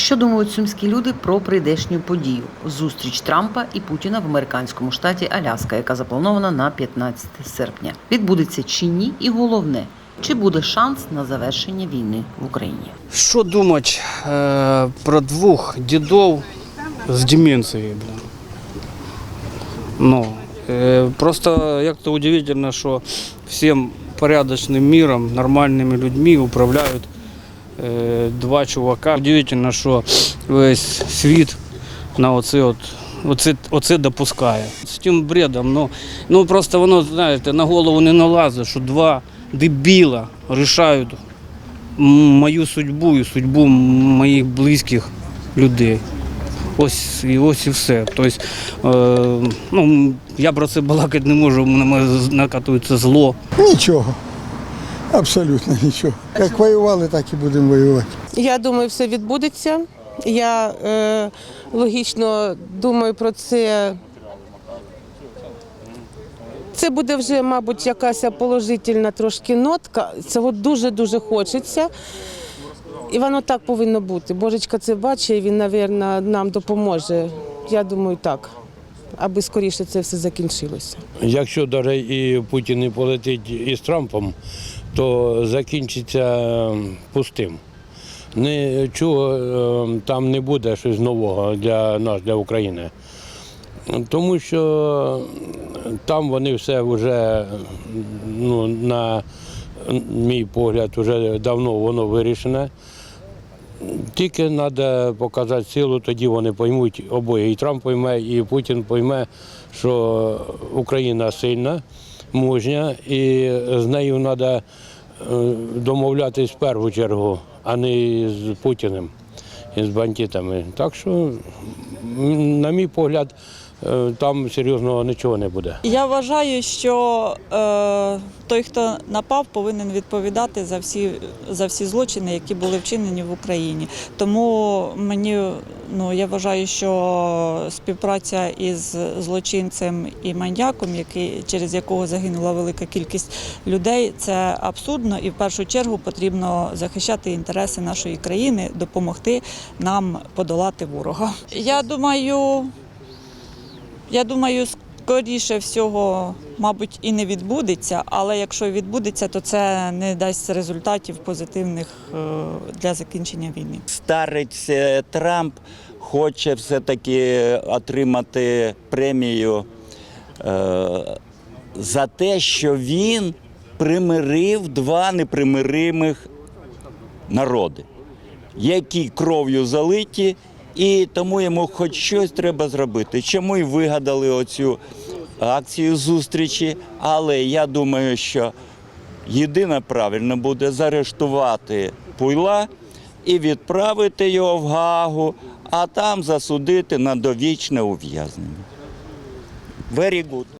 Що думають сумські люди про прийдешню подію зустріч Трампа і Путіна в американському штаті Аляска, яка запланована на 15 серпня? Відбудеться чи ні? І головне, чи буде шанс на завершення війни в Україні? Що думати е, про двох дідов з деменцією? Ну, е, просто як-то удивительно, що всім порядочним міром, нормальними людьми управляють два чувака. Удивительно, що весь світ на оце от. Оце, оце допускає. З тим бредом, ну, ну просто воно, знаєте, на голову не налазить, що два дебіла рішають мою судьбу і судьбу моїх близьких людей. Ось і ось і все. Тобто, е, ну, я про це балакати не можу, на мене накатується зло. Нічого. Абсолютно нічого. Як воювали, так і будемо воювати. Я думаю, все відбудеться. Я е, логічно думаю про це. Це буде вже, мабуть, якась положительна трошки нотка. Цього дуже-дуже хочеться. І воно так повинно бути. Божечка це бачить, і він, мабуть, нам допоможе. Я думаю, так, аби скоріше це все закінчилося. Якщо навіть і Путін не полетить із Трампом, то закінчиться пустим. Нічого е, там не буде щось нового для нас, для України. Тому що там вони все вже, ну, на мій погляд, вже давно воно вирішене. Тільки треба показати силу, тоді вони поймуть обоє. І Трамп пойме, і Путін пойме, що Україна сильна, мужня, і з нею треба домовлятись в першу чергу, а не з Путіним і з бандитами. Так що, на мій погляд, там серйозного нічого не буде. Я вважаю, що е, той, хто напав, повинен відповідати за всі, за всі злочини, які були вчинені в Україні. Тому мені ну я вважаю, що співпраця із злочинцем і маньяком, який через якого загинула велика кількість людей, це абсурдно, і в першу чергу потрібно захищати інтереси нашої країни, допомогти нам подолати ворога. Я думаю. Я думаю, скоріше всього, мабуть, і не відбудеться, але якщо відбудеться, то це не дасть результатів позитивних е, для закінчення війни. старець е, Трамп хоче все-таки отримати премію е, за те, що він примирив два непримиримих народи, які кров'ю залиті, і тому йому хоч щось треба зробити. Чому й вигадали оцю акцію зустрічі, але я думаю, що єдине правильно буде заарештувати пуйла і відправити його в Гагу, а там засудити на довічне ув'язнення. Very good.